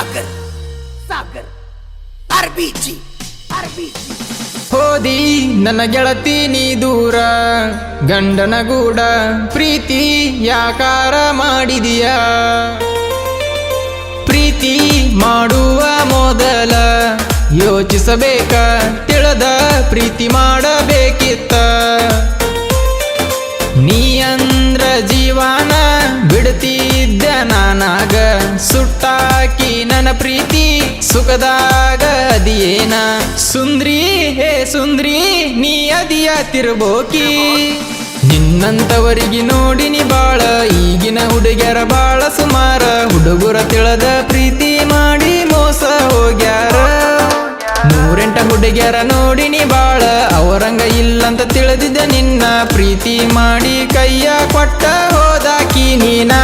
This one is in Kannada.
ಸಾಗರ್ ಸಾಗರ್ ಅರ್ಬಿಜಿ ಅರ್ಬಿಜಿ ಹೋದಿ ನನ್ನ ಗೆಳತಿ ನೀ ದೂರ, ಗಂಡನ ಗೂಡ, ಪ್ರೀತಿ ಯಾಕಾರ ಮಾಡಿದೀಯ. ಪ್ರೀತಿ ಮಾಡುವ ಮೊದಲ ಯೋಚಿಸಬೇಕ, ತಿಳದ ಪ್ರೀತಿ ಮಾಡಬೇಕಿತ್ತ. ನೀ ಅಂದ್ರ ಜೀವಾನ ಬಿಡ್ತಿದ್ದ ನಾನಾಗ, ಸುಟ್ಟ ಸುಟ್ಟಾಕಿ ನನ್ನ ಪ್ರೀತಿ ಸುಖದಾಗ ಅದಿಯೇನ? ಸುಂದ್ರಿ, ಹೇ ಸುಂದ್ರಿ, ನೀ ಅದಿಯ ತಿರುಬೋಕಿ? ನಿನ್ನಂತವರಿಗೆ ನೋಡಿನಿ ಬಾಳ, ಈಗಿನ ಹುಡುಗ್ಯಾರ ಬಾಳ ಸುಮಾರ. ಹುಡುಗರ ತಿಳದ ಪ್ರೀತಿ ಮಾಡಿ ಮೋಸ ಹೋಗ್ಯಾರ. ನೂರೆಂಟ ಹುಡುಗ್ಯಾರ ನೋಡಿನಿ ಬಾಳ, ಅವರಂಗ ಇಲ್ಲಂತ ತಿಳಿದಿದ್ದ ನಿನ್ನ ಪ್ರೀತಿ ಮಾಡಿ ಕೈಯ ಕೊಟ್ಟ ಹೋದಾಕಿ ನೀನಾ?